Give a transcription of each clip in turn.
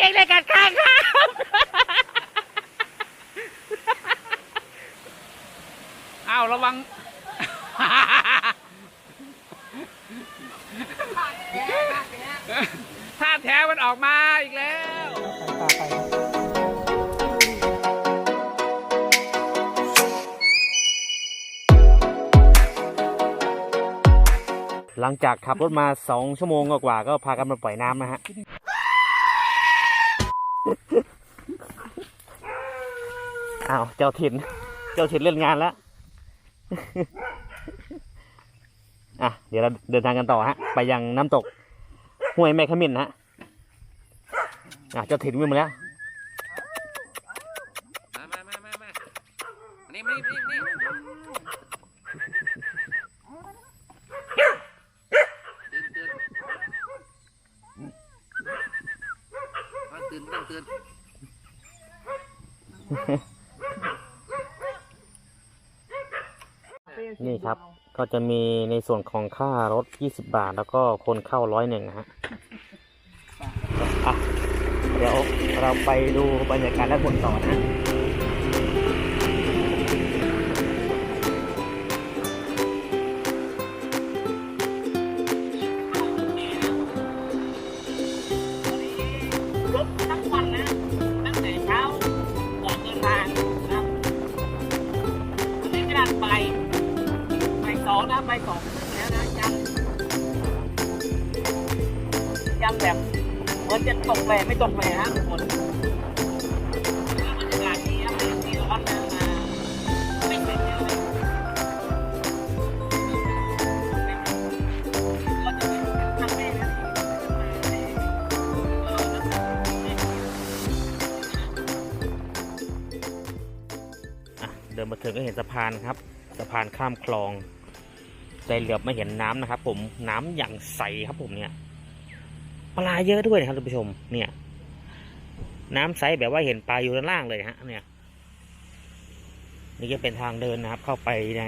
เก่งในการข้างครับ อ้าวระวัง ท่าแท้มันออกมาอีกแล้วหลังจากขับรถมาสองชั่วโมงกว่าๆก็พากันมาปล่อยน้ำนะฮะ อ้าวเจ้าถิ่น เจ้าถิ่นเล่นงานแล้ว อะ เดี๋ยวเราเดินทางกันต่อฮะ ไปยังน้ำตกห้วยแม่ขมิ้นฮะ อะ เจ้าถิ่นวิ่งมาแล้ว มามามามามานี่มานี่มานี่มานี่ตื่นตื่นต้องตื่นต้องตื่น นี่ครับ ก็ จะมีในส่วนของค่ารถ 20 บาท แล้วก็คนเข้าร้อยหนึ่งนะฮะอะเดี๋ยวเราไปดูบรรยากาศและคนต่อนะ นะไปสองแล้วนะยังยังแบบเหมือนจะตกแหวไม่ตกแหวฮะทุกคนบรรยากาศดีนะไม่มีร้อนนะอ่าไม่เสร็จเลยก็จะเป็นครั้งแรกนะที่เออแล้วอะเดินมาถึงก็เห็นสะพานครับ สะพานข้ามคลอง ใจเหลือบม่เห็นน้ำนะครับ ผมน้ำอย่างใสครับผมเนี่ยปลาเยอะด้วยนะครับท่านผู้ชม เนี่ย น้ำใสแบบว่าเห็นปลาอยู่ด้านล่างเลยฮะ เนี่ยนี่ก็เป็นทางเดินนะครับ เข้าไปใน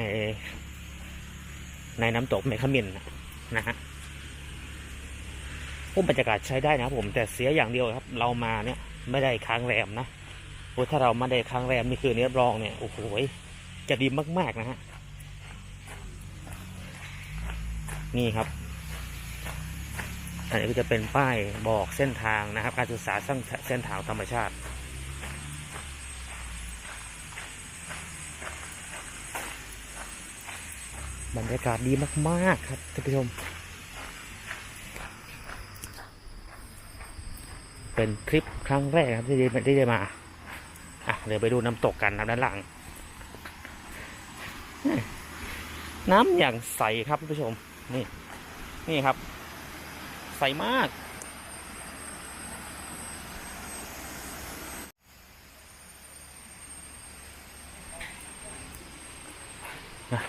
ในน้ำตกแมคมินนะฮะโอ้บรรยากาศใช้ได้นะครับผมแต่เสียอย่างเดียวครับ เรามาเนี่ย ไม่ได้ค้างแรมนะโอ้ถ้าเรามาได้ครั้งแรมนี่คือเนื้อรองเนี่ยโอ้โหจะดีมากๆนะฮะ นี่ครับ อันนี้ก็จะเป็นป้ายบอกเส้นทางนะครับ การศึกษาสร้างเส้นทางธรรมชาติบรรยากาศดีมากๆครับท่านผู้ชม เป็นคลิปครั้งแรกครับที่ได้ได้มา อะเดี๋ยวไปดูน้ำตกกันนะด้านหลัง น้ำอย่างใสครับท่านผู้ชม นี่ นี่ครับ ใสมากนะ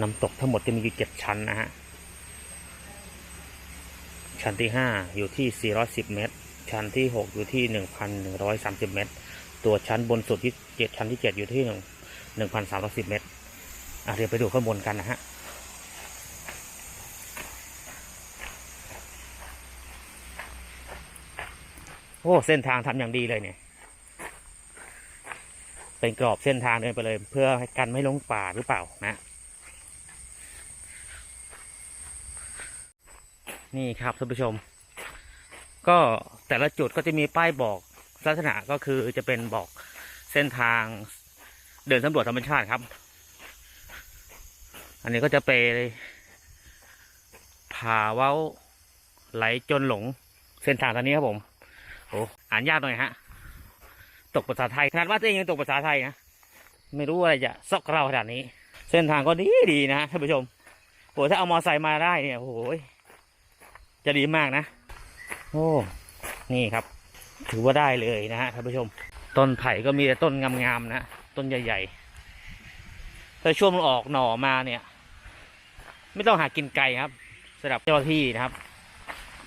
น้ำตกทั้งหมดจะมีอยู่เจ็ดชั้นนะฮะ ชั้นที่ห้าอยู่ที่ 410 เมตร ชั้นที่หกอยู่ที่ 1,130 เมตร ตัวชั้นบนสุดที่เจ็ดชั้นที่เจ็ดอยู่ที่หนึ่ง1,310เมตรอะเดี๋ยวไปดูข้างบนกันนะฮะโอ้เส้นทางทำอย่างดีเลยเนี่ย เป็นกรอบเส้นทางเดินไปเลย เพื่อกันไม่ลงป่าหรือเปล่านะ นี่ครับท่านผู้ชม ก็แต่ละจุดก็จะมีป้ายบอก ลักษณะก็คือจะเป็นบอกเส้นทางเดินสำรวจธรรมชาติครับ อันนี้ก็จะไปผาเว้าไหลจนหลงเส้นทางทางนี้ครับผมโอ้อ่านยากหน่อยฮะ ตกภาษาไทยขนาดว่าตัวเองยังตกภาษาไทยนะไม่รู้อะไรจะซอกเราขนาดนี้ เส้นทางก็ดีดีนะท่านผู้ชมโอ้ถ้าเอามอไซค์มาได้เนี่ยโอ้โหจะดีมากนะ โอ้ นี่ครับ ถือว่าได้เลยนะฮะท่านผู้ชม ต้นไผ่ก็มีแต่ต้นงามๆนะต้นใหญ่ๆแต่ช่วงออกหน่อมาเนี่ย ไม่ต้องหากินไกลครับสำหรับเจ้าที่นะครับ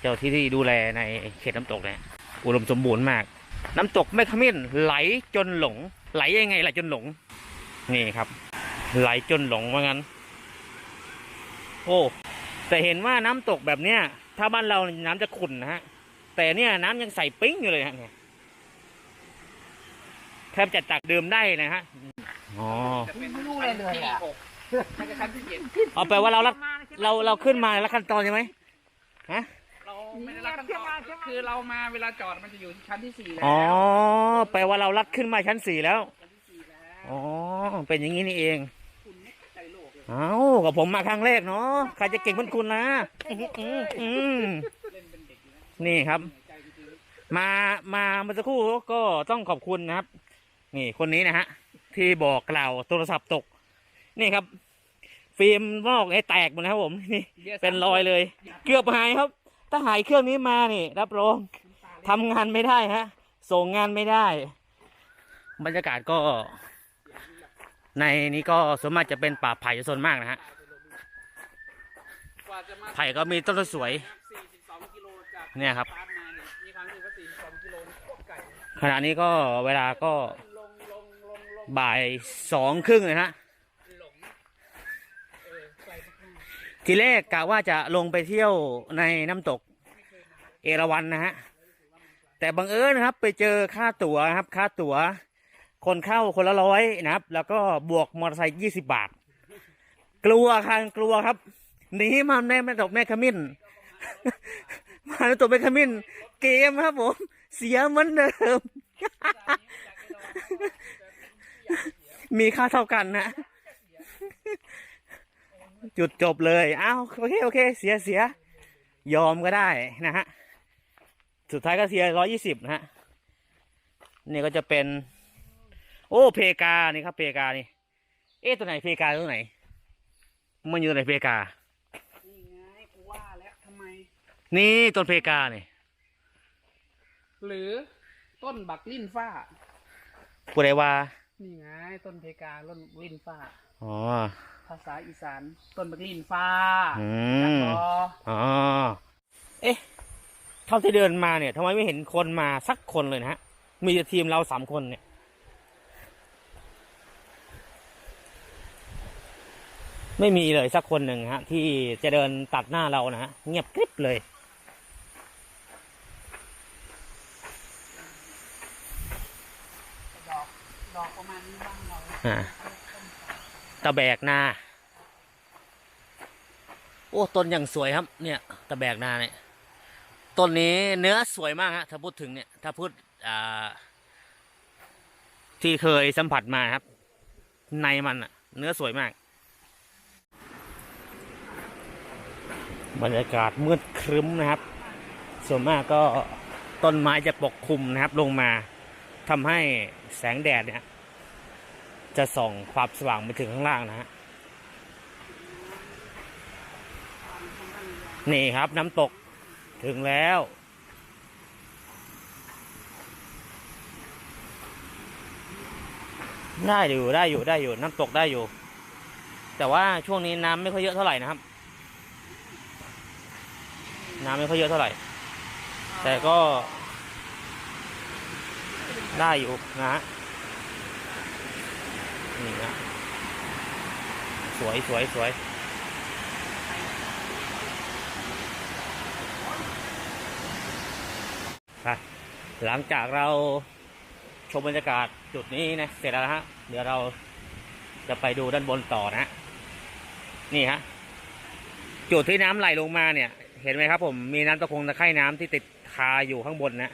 เจ้าที่ที่ดูแลในเขตน้ำตกเนี่ยอุดมสมบูรณ์มาก น้ำตกแม่ขมิ้นไหลจนหลง ไหลยังไงไหลจนหลง นี่ครับ ไหลจนหลงว่างั้น โอ้แต่เห็นว่าน้ำตกแบบเนี้ยถ้าบ้านเราน้ำจะขุ่นนะฮะ แต่เนี่ยน้ำยังใสปิ้งอยู่เลยฮะเนี่ยแทบจะตักดื่มได้นะฮะอ๋อจะเป็นไม่รู้เลยเลยอะถ้าจะชั้นที่เจ็ดเอาแปลว่าเรารักเราเราขึ้นมาแล้วขั้นตอนใช่ไหมฮะเราไม่ได้รับขั้นตอนคือเรามาเวลาจอดมันจะอยู่ที่ชั้นที่สี่แล้วอ๋อแปลว่าเราลัดขึ้นมาชั้นสี่แล้วชั้นที่สี่แล้วอ๋อเป็นอย่างนี้นี่เองคุณไม่เข้าใจโลกเลยเอ้ากับผมมาครั้งแรกเนาะใครจะเก่งเหมือนคุณนะอื้อหืออืมเล่ นเป็นเด็กอยู่นะนี่ครับเหนื่อยใจจริงมามาเมื่อสักครู่ก็ต้องขอบคุณนะครับ นี่คนนี้นะฮะ ที่บอกกล่าวโทรศัพท์ตก นี่ครับ ฟิล์มนอกไอ้แตกหมดนะครับผมนี่ๆบียเป็นรอยเลย เกือบหายครับ ถ้าหายเครื่องนี้มานี่รับรองทำงานไม่ได้ฮะ ส่งงานไม่ได้ บรรยากาศก็ ในนี้ก็ส่วนมากจะเป็นป่าไผ่ส่วนมากนะฮะกว่าจะมาไผ่ก็มีต้นสวย42กิโลจาก เนี่ยครับปานมาเนี่ยมีความรู้สึกว่า42กิโลนี่โคตรไกลขณะนี้ก็เวลาก็ลงลงลงลงบ่ายสองครึ่งเลยฮะหลงเออไกลมากทีแรกกะว่าจะลงไปเที่ยวในน้ำตกเอราวัณนะฮะ แต่บังเอิญนะครับ ไปเจอค่าตั๋วนะครับ ค่าตั๋ว คนเข้าคนละร้อยนะครับ แล้วก็บวกมอเตอร์ไซค์ยี่สิบาท กลัวครับกลัวครับหนีมาแม่แม่ตกแม่ขมิ้น มาในตกแม่ขมิ้นเกมครับผม เสียเหมือนเดิม มีค่าเท่ากันนะ จุดจบเลยอ้าวโอเคโอเค เสียเสีย ยอมก็ได้นะฮะ สุดท้ายก็เสียร้อยี่สิบนะฮะ นี่ก็จะเป็น โอ้เพกา นี่ครับเพกานี่ เอ๊ะตัวไหนเพกาตัวไหน มันอยู่ตัวไหนเพกา นี่ไงกูว่าแล้วทำไม นี่ต้นเพกาเนี่ยหรือต้นบักลิ้นฟ้า ผู้ใดว่า นี่ไงต้นเพกาต้นลิ้นฟ้า อ๋อ ภาษาอีสานต้นบักลิ้นฟ้าอืจักมบออ๋อ เอ๊ะ เท่าที่เดินมาเนี่ยทำไมไม่เห็นคนมาสักคนเลยนะฮะ มีแต่ทีมเราสามคนเนี่ย ไม่มีเลยสักคนหนึ่งฮะ ที่จะเดินตัดหน้าเรานะฮะ เงียบกริบเลย ดอกดอกประมาณนี้บ้างเรา อ่า ตะแบกนา โอ้ต้นอย่างสวยครับ เนี่ยตะแบกนาเนี่ยต้นนี้เนื้อสวยมากฮะถ้าพูดถึงเนี่ยถ้าพูดอ่าที่เคยสัมผัสมาครับ ในมันอะเนื้อสวยมาก บรรยากาศมืดครึ้มนะครับ ส่วนมากก็ต้นไม้จะปกคลุมนะครับลงมาทำให้แสงแดดเนี่ย จะส่องความสว่างไปถึงข้างล่างนะฮะนี่ครับน้ำตกถึงแล้ว ได้อยู่ได้อยู่ได้อยู่น้ำตกได้อยู่ แต่ว่าช่วงนี้น้ำไม่ค่อยเยอะเท่าไหร่นะครับ น้ำไม่ค่อยเยอะเท่าไหร่ แต่ก็ ได้อยู่นะฮะ นี่นะสวยสวยสวยหลังจากเราชมบรรยากาศจุดนี้นะเสร็จแล้วฮะเดี๋ยวเราจะไปดูด้านบนต่อนะฮะนี่ฮะจุดที่น้ำไหลลงมาเนี่ย เห็นไหมครับ ผมมีน้ำตะคงตะไคร่น้ำที่ติดคาอยู่ข้างบนนะ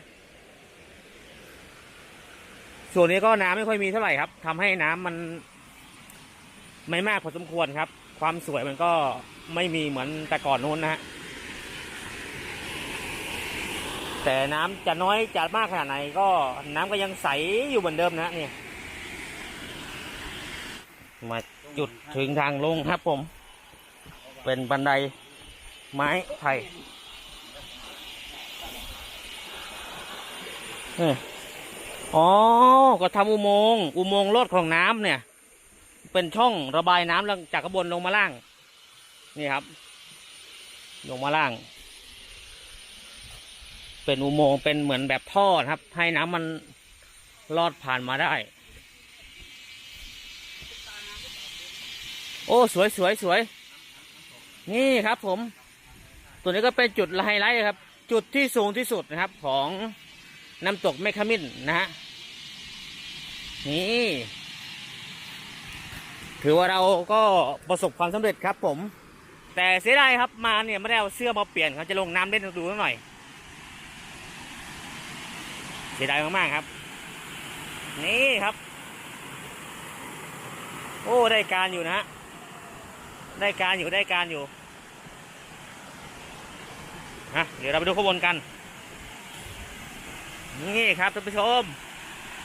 ส่วนนี้ก็น้ำไม่ค่อยมีเท่าไหร่ครับทำให้น้ำมัน ไม่มากพอสมควรครับ ความสวยมันก็ไม่มีเหมือนแต่ก่อนนู้นนะฮะแต่น้ำจะน้อยจะมากขนาดไหนก็น้ำก็ยังใสอยู่เหมือนเดิมนะเนี่ย มาจุดถึงทางลงครับผม เป็นบันไดไม้ไผ่นี่ อ๋อ ก็ทำอุโมงค์อุโมงค์ลอดของน้ำเนี่ย เป็นช่องระบายน้ำลงจากข้างบนลงมาล่าง นี่ครับ ลงมาล่าง เป็นอุโมงค์เป็นเหมือนแบบท่อครับ ให้น้ำมันลอดผ่านมาได้ โอ้ สวยสวยสวย นี่ครับผม ตัวนี้ก็เป็นจุดไฮไลท์ครับ จุดที่สูงที่สุดนะครับของ น้ำตกแมคคามินนะฮะนี่ถือว่าเราก็ประสบความสำเร็จครับผม แต่เสียดายครับมาเนี่ยไม่ได้เอาเสื้อมาเปลี่ยนเขาจะลงน้ำเล่นดูหน่อย เสียดายมากๆครับ นี่ครับ โอ้ได้การอยู่นะฮะได้การอยู่ได้การอยู่ฮะเดี๋ยวเราไปดูข้างบนกัน นี่ครับท่านผู้ชม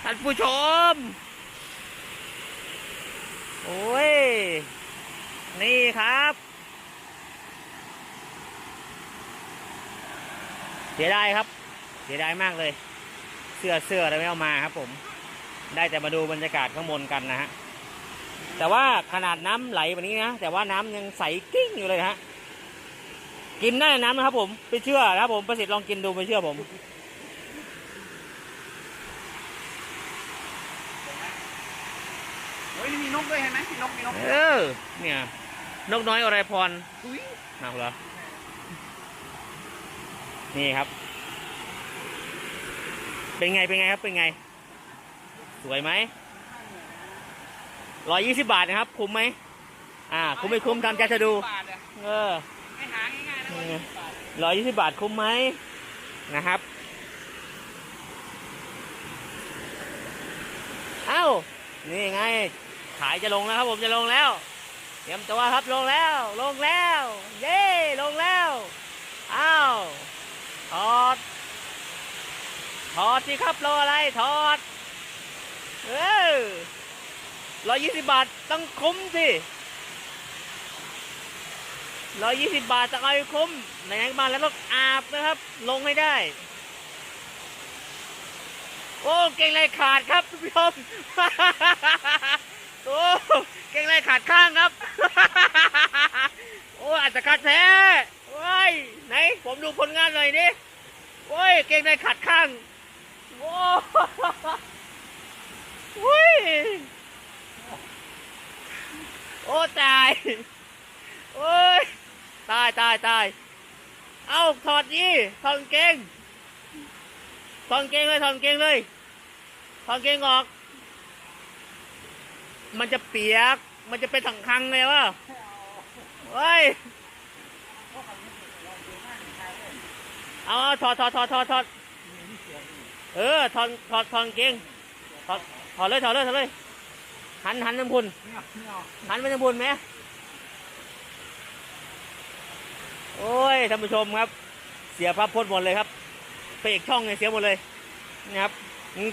ท่านผู้ชม โอ้ย นี่ครับ เสียดายครับ เสียดายมากเลย เสื้อเสื้ออะไรไม่เอามาครับผม ได้แต่มาดูบรรยากาศข้างบนกันนะฮะ แต่ว่าขนาดน้ำไหลแบบนี้นะ แต่ว่าน้ำยังใสกิ้งอยู่เลยฮะ กินได้น้ำนะครับผม ไปเชื่อนะครับผม ประสิทธิ์ลองกินดูไปเชื่อผม เฮ้ย นี่มีนกด้วยเห็นไหมมีนกมีนกเออ เนี่ย นกน้อยอรพรอุ้ยเอาเหรอ นี่ครับ เป็นไง เป็นไงครับ เป็นไง สวยไหมร้อยยี่สิบบาทนะครับ คุ้มไหม อ่า คุ้มไม่คุ้มทำใจจะดูบาทอะเออไม่หาง่ายๆนะร้อยยี่สิบบาทร้อยยี่สิบบาทคุ้มไหมนะครับเอ้า นี่ไง ขายจะลงแล้วครับผมจะลงแล้วเตรียมตัวครับลงแล้ว ลงแล้ว เย้ลงแล้วอ้าวถอดถอดสิครับรออะไรถอดเออร้อยยี่สิบบาทต้องคุ้มสิร้อยยี่สิบบาทต้องเอาคุ้มไหนๆมาแล้วต้องอาบนะครับ ลงให้ได้โอ้ เก่งเลยขาดครับทุกผู้ชม โอ้เก่งเลยขาดข้างครับ โอ้อาจจะขาดแท้โอ้ยไหนผมดูผลงานหน่อยดิโอ้ยเก่งเลยขาดข้างโอ้โอ้ยโอ้ตายโอ้ยตายตายตายเอาถอดดิถอดเกงถอดเกงเลยถอดเกงเลยถอดเกงออก มันจะเปียก มันจะเป็นถังคังเลยวะเฮ้ย เอาเอาถอดถอดถอดถอดถอดเออถอดถอดถอดเก่งถอดถอดเลยถอดเลยถอดเลย หันหันน้ำพุนหันไปน้ำพุนไหมโอ้ยท่านผู้ชมครับ เสียภาพพจน์หมดเลยครับเปรกช่องเนี่ยเสียหมดเลยนะครับ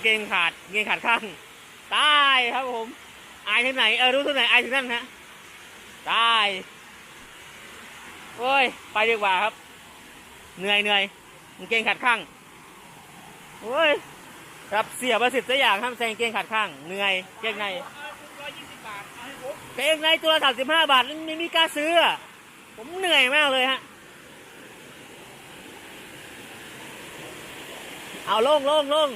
เกงขาดเกงขาดข้างตายครับผม อายที่ไหน เออ รู้ที่ไหน อายที่นั่นฮะตายโอ้ย ไปดีกว่าครับ เหนื่อยเหนื่อยกางเกงขาดข้าง โอ้ย ครับเสียประสิทธิ์สักอย่างห้ามใส่กางเกงขาดข้าง เหนื่อย เกงในเกงในตัวละสามสิบห้าบาทไม่มีกล้าซื้อ ผมเหนื่อยมากเลยฮะ เอาลงลงลง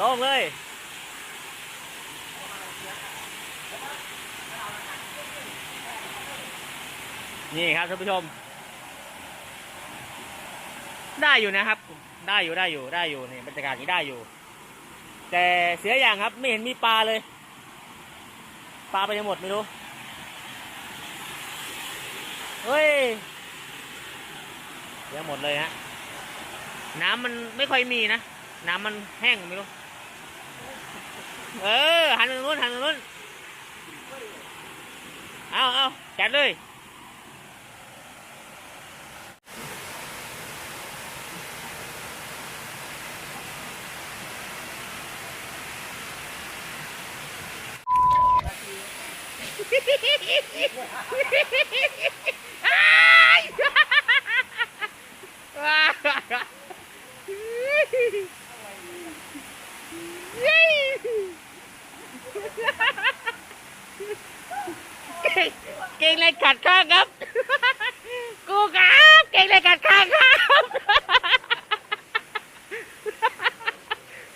ลงเลย นี่ครับท่านผู้ชม ได้อยู่นะครับ ได้อยู่ได้อยู่ได้อยู่นี่บรรยากาศนี้ได้อยู่ แต่เสียอย่างครับไม่เห็นมีปลาเลย ปลาไปยังหมดไม่รู้เฮ้ยเสียหมดเลยฮะน้ำมันไม่ค่อยมีนะ น้ำมันแห้งไม่รู้ เออ หันไปนู้นหันไปนู้นเอาเอาจัดเลย เก่งเก่งเลยกัดข้างครับ กูครับเก่งเลยกัดข้างครับ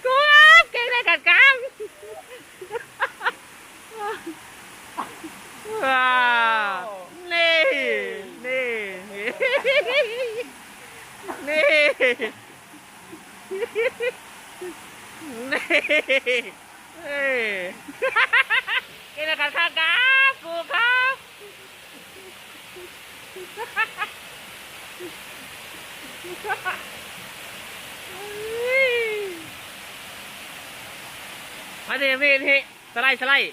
กูครับเก่งเลยกัดข้างว้าวนี่นี่ เอ้ย กินกันข้างครับกูครับมาดิพี่พี่สไลด์สไลด์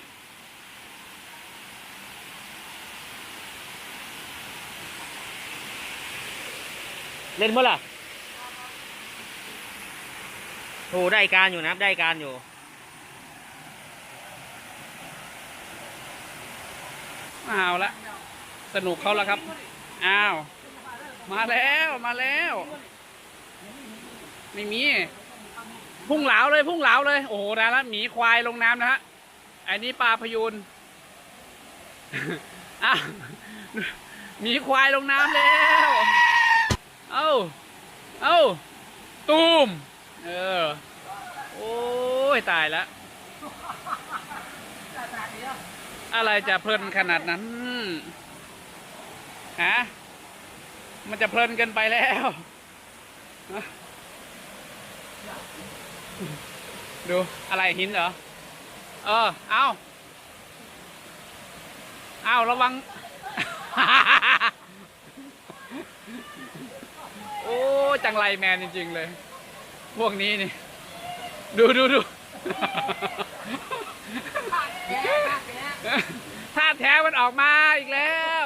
เล่นมั้ล่ะ โอ้ได้การอยู่นะครับได้การอยู่ เอาละสนุกเขาแล้วครับ อ้าว มาแล้วมาแล้ว ไม่มี พุ่งเหลาเลยพุ่งเหลาเลย โอ้โหนะแล้วหมีควายลงน้ำนะฮะ อันนี้ปลาพยูนอ้าวหมีควายลงน้ำแล้ว เอ้า เอ้า ตูม เออ โอ้ยตายแล้ว อะไรจะเพลินขนาดนั้น ฮะ มันจะเพลินเกินไปแล้ว ดูอะไรหินเหรอ เออ เอาเอาระวัง โอ้ จังไรแมนจริง ๆ เลย พวกนี้นี่ ดูดูดูท่าแท้มันออกมาอีกแล้ว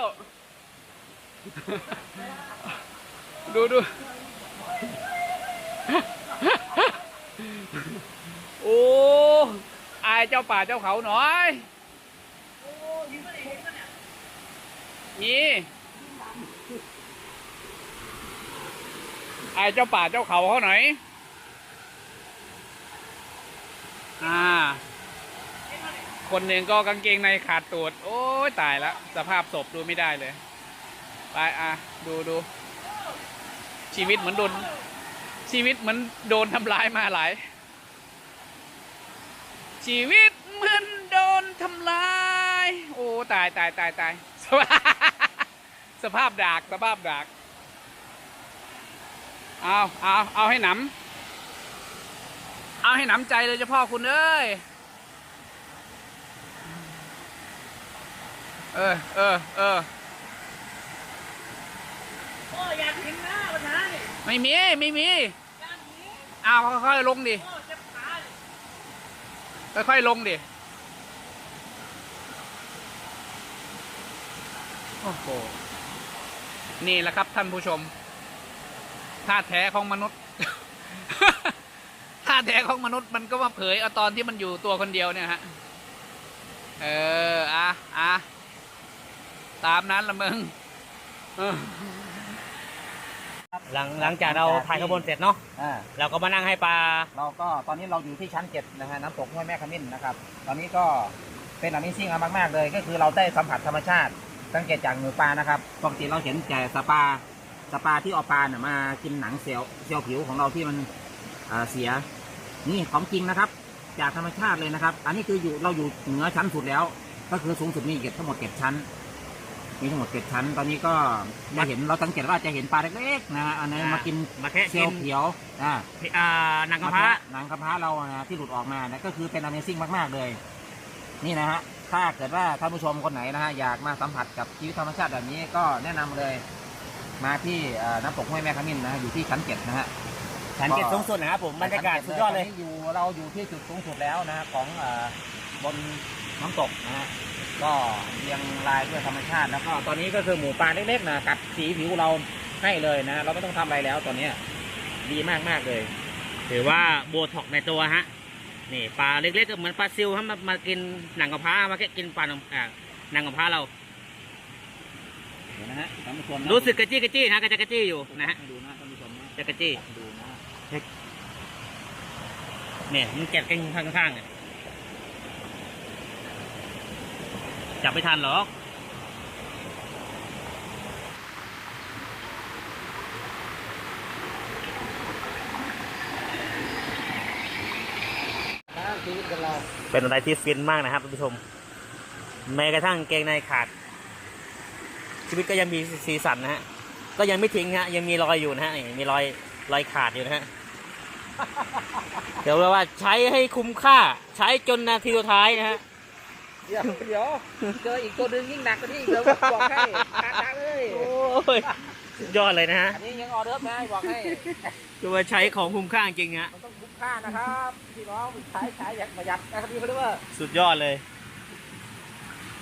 ดูดูโอ้อายเจ้าป่าเจ้าเขาหน่อยนี่อายเจ้าป่าเจ้าเขาเขาหน่อย อ่า คนหนึ่งก็กางเกงในขาดตูด โอ้ยตายแล้วสภาพศพดูไม่ได้เลย ไปอะ ดูดู ชีวิตเหมือนโดน ชีวิตเหมือนโดนทำร้ายมาหลาย ชีวิตเหมือนโดนทำร้าย โอ้ตายตายตายตายสภาพสภาพดากสภาพดาก เอาเอาเอาให้หนำ เอาให้หนำใจเลยเจ้าพ่อคุณเอ้ย เออ เออ เออ โอ้อยากเห็นหน้าปัญหานี่ไม่มี ไม่มี อยากเห็นเอาค่อยๆลงดิ โอ้เจ็บขาเลยค่อยๆลงดิ โอ้โห นี่แหละครับท่านผู้ชมท่าแท้ของมนุษย์ท่าแท้ของมนุษย์มันก็มาเผยเอาตอนที่มันอยู่ตัวคนเดียวเนี่ยฮะ เออ อะอะตามนั้นละมึงเออหลังหลังจากเราถ่ายขบวนเสร็จเนาะอ่าเราก็มานั่งให้ปลา เราก็ตอนนี้เราอยู่ที่ชั้นเจ็ดนะฮะน้ำตกห้วยแม่ขมิ้นนะครับ ตอนนี้ก็เป็นอันนี้ซิ่งมากๆเลย ก็คือเราได้สัมผัสธรรมชาติ สังเกตจากหนูปลานะครับปกติเราเห็นแต่สปาสปาที่เอาปลาเนี่ยมากินหนังเซลล์เซลล์ผิวของเราที่มันอ่าเสีย นี่ของจริงนะครับ จากธรรมชาติเลยนะครับ อันนี้คืออยู่เราอยู่เหนือชั้นสุดแล้ว ก็คือสูงสุดมีเก็บทั้งหมดเก็บชั้นมีทั้งหมดเก็บชั้น ตอนนี้ก็จะเห็นเราสังเกตว่าจะเห็นปลาเล็กๆนะฮะอันนี้มากินมาแค่เซกิลนล์เขียวอ่าอ่านางกระพร้าหนังกระพร้าเรานะที่หลุดออกมานะก็คือเป็น Amazing มากๆเลย นี่นะฮะถ้าเกิดว่าท่านผู้ชมคนไหนนะฮะอยากมาสัมผัสกับชีวิตธรรมชาติแบบนี้ก็แนะนำเลย มาที่เอ่อน้ำตกห้วยแม่ขมิ้นนะฮะอยู่ที่ชั้นเจ็ดนะฮะ ชั้นเจ็ดสูงสุดนะครับผมบรรยากาศสุดยอดเลยตนนี้อยู่เราอยู่ที่จุดสูงสุดแล้วนะฮะของเอ่อบนน้ำตกนะฮะก็เรียงรายด้วยธรรมชาติแล้วก็ตอนนี้ก็คือหมูปลาเล็กๆนะกัดสีผิวเราให้เลยนะ เราไม่ต้องทำอะไรแล้วตอนเนี้ยดีมากๆเลย ถือว่าโบท็อกในตัวฮะนี่ปลาเล็กๆก็เหมือนปลาซิวฮะมามากินหนังกระพร้ามาแค่กินปลาหนังอ่าหนังกระพร้าเราเดี๋ยวนะฮะท่านผู้ชมนะรู้สึกกระจี้กระจี้นะกระจะกระจี้อยู่นะฮะให้ดูนะท่านผู้ชมนะ จะกระจี้ดูนะ เนี่ยมันแกะกันข้างๆเนี่ยจับไม่ทันหรอกเป็นอะไรที่ฟินมากนะครับท่านผู้ชม แม้กระทั่งเกงในขาด ชีวิตก็ยังมีสีสันนะฮะ ก็ยังไม่ทิ้งฮะ ยังมีรอยอยู่นะฮะ มีรอยรอยขาดอยู่นะฮะ เดี๋ยวเราว่าใช้ให้คุ้มค่า ใช้จนนาทีสุดท้ายนะฮะเดี๋ยวเดี๋ยวเจออีกตัวหนึงยิ่งหนักกว่านี้อีกเดี๋ยวบอกให้ขาดหนักเลยโอ้ยสุดยอดเลยนะฮะอันนี้ยังออเดิร์ฟนะบอกให้คือว่าใช้ของคุ้มค่าจริงๆฮะมันต้องคุ้มค่านะครับพี่น้องใช้ใช้อย่างประหยัดนะครับพี่เขาเรียกว่าสุดยอดเลย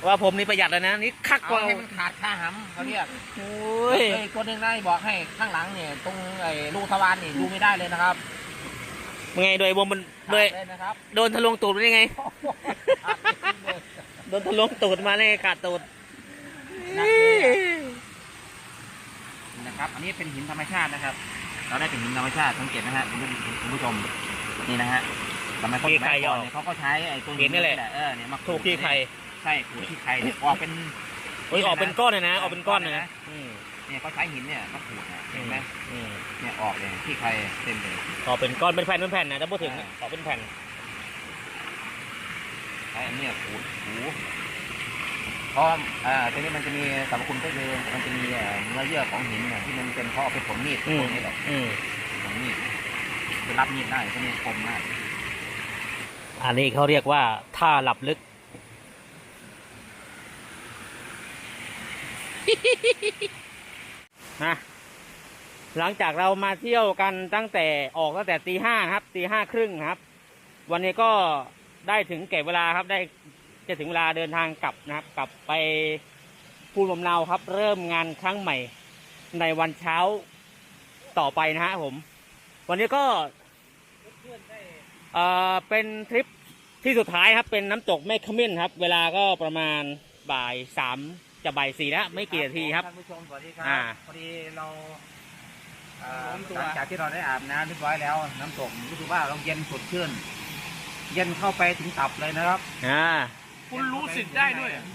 ว่าผมนี่ประหยัดแล้วนะนี่คักกเอาว่าให้มันขาดค่าหำเขาเรียกโอ้ยเฮ้ยตัวหนึ่งนายบอกให้ข้างหลังเนี่ยตรงไอ้รูทวารนี่ดูไม่ได้เลยนะครับ ไงโดยวงมันโดยขาเลยนะครับโดนทะลวงตูดมันยังไง โดนทะลวงตูดมาเลยขาดตูดนะครับ อันนี้เป็นหินธรรมชาตินะครับ เราได้เป็นหินธรรมชาติสังเกตนะฮะคุณผู้คุณผู้ชมนี่นะฮะสมัยคนสมัยก่อนเนี่ยเขาก็ใช้ไอ้ตัวหินนี่แหละเออเนี่ยมาขูดถูกที่ใครใช่ขูดที่ใครเนี่ยออกเป็นโอ้ยออกเป็นก้อนเลยนะออกเป็นก้อนเลยนะอืม เนี่ยเขาใช้หินเนี่ยมาขูดนะเห็นไหมอืมเนี่ยออกเลยที่ใครเต็มเลยออกเป็นก้อนเป็นแผ่นเป็นแผ่นนะถ้าพูดถึงออกเป็นแผ่นใช้อันเนี้ยขูดหูเพราะอ่าตัวนี้มันจะมีสรรพคุณก็คือมันจะมีเอ่อเนื้อเยื่อของหินเนี่ยที่มันเป็นเพราะเอาไปผลมีดอืพมวกนี้แหละอืมผลมีดไปรับมีดได้พวกนี้คมมากอันนี้เขาเรียกว่าท่าหลับลึก นะหลังจากเรามาเที่ยวกันตั้งแต่ออกตั้งแต่ตีห้าครับตีห้าครึ่งครับ วันนี้ก็ได้ถึงแก่เวลาครับ ได้จะถึงเวลาเดินทางกลับนะครับ กลับไปภูมิลำเนาครับ เริ่มงานครั้งใหม่ในวันเช้าต่อไปนะฮะผม วันนี้ก็เออเป็นทริปที่สุดท้ายครับ เป็นน้ำตกแม่ขมิ้นครับ เวลาก็ประมาณบ่ายสาม จะบ่ายสี่แล้วไม่กี่นาทีครับ ท่านผู้ชมสวัสดีครัอ่า พอดีเราเอ่อหลังจากที่เราได้อาบน้ำเรียบร้อยแล้ว น้ำตกรู้สึกว่าเราเย็นสดชื่น เย็นเข้าไปถึงตับเลยนะครับ อ่า คุณรู้สึกได้ด้วยเหรอ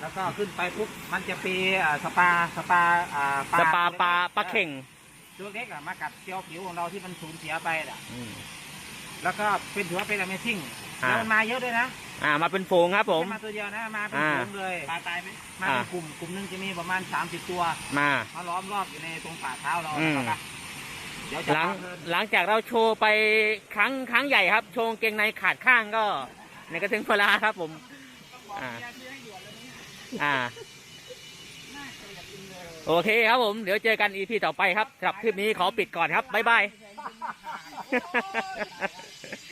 แล้วก็ขึ้นไปปุ๊บมันจะปีอ่าสปาสปาอ่าสปาปลาปลาเข่งตัวเล็กอะมากัดเจียวผิวของเราที่มันสูญเสียไปอะ อืม แล้วก็เป็นถือว่าเป็น Amazing อ่า แล้วมันมาเยอะด้วยนะ อ่ามาเป็นฝูงครับผมไม่มาตัวเดียวนะมาเป็นอ่าฝูงเลยปลาตายไหมมาเป็นอ่ากลุ่มกลุ่มหนึงจะมีประมาณ30ตัว มามาล้อมรอบอยู่ในตรงฝ่าเท้าเราอืมนะครับเดี๋ยวจะหลังพาเพลินหลังจากเราโชว์ไปครั้งครั้งใหญ่ครับ โชว์กางเกงในขาดข้างก็ในกระถึงเวลาครับผมอ่าอ่าโอเคครับผม เดี๋ยวเจอกันอีพีต่อไปครับสำหรับคลิปนี้ขอปิดก่อนครับ บ๊ายบาย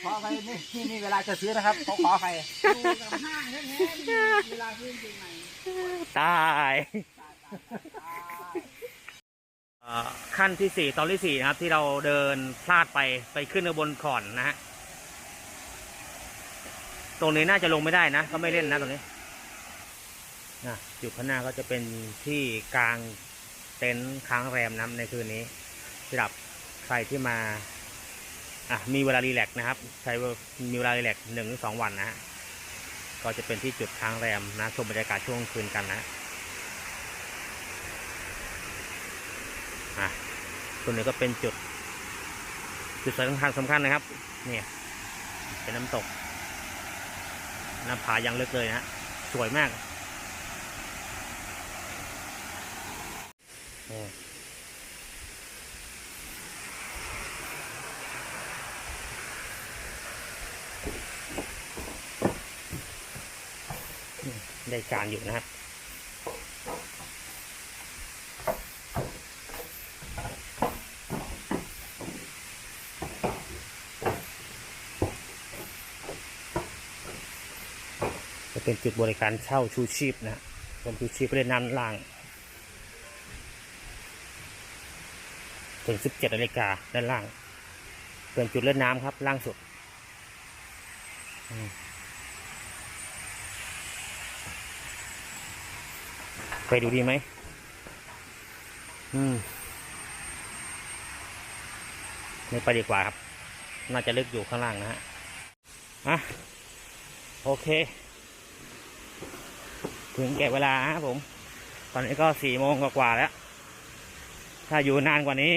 ขอไปนี่นี่นี่เวลาจะซื้อนะครับเขาขอไปตายเอ่อขั้นที่สี่ตอนที่สี่นะครับ ที่เราเดินพลาดไปไปขึ้นบนขอนนะฮะตรงนี้น่าจะลงไม่ได้นะก็ไม่เล่นนะตรงนี้นะอยู่ข้างหน้าก็จะเป็นที่กลางเต็นท์ค้างแรมนะในคืนนี้สำหรับ ใครที่มาอะมีเวลารีแลกนะครับ ใช้มีเวลารีแลกหนึ่งหรือสองวันนะฮะก็จะเป็นที่จุดค้างแรมนะชมบรรยากาศช่วงคืนกันนะอะตรงนี้ก็เป็นจุด จุดสำคัญสำคัญนะครับ เนี่ย เป็นน้ำตกน้าผายังลึกเลยนะฮะสวยมากโอ้ ได้การอยู่นะครับจะเป็นจุดบริการเช่าชูชีพนะฮะรวมชูชีพเล่นน้ำล่างถึง 17นาฬิกาด้านล่าง เป็นจุดเล่นน้ำครับล่างสุด อืม ไปดูดีไหม อืม ไม่ไปดีกว่าครับ น่าจะลึกอยู่ข้างล่างนะฮะ อะ โอเค ถึงแก่เวลาครับผม ตอนนี้ก็สี่โมงกว่าๆแล้ว ถ้าอยู่นานกว่านี้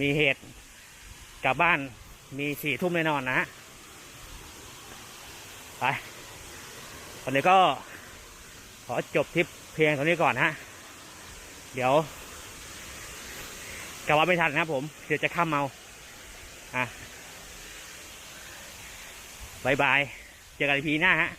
มีเหตุกลับบ้านมีสี่ทุ่มแน่นอนนะฮะ ไป ตอนนี้ก็ข อจบทริปเพียงตรงนี้ก่อนฮะ เดี๋ยวกะว่าไม่ทันนะผมเดี๋ยวจะข้ามเมาอะบายบาย เจอกันทีหน้าฮะ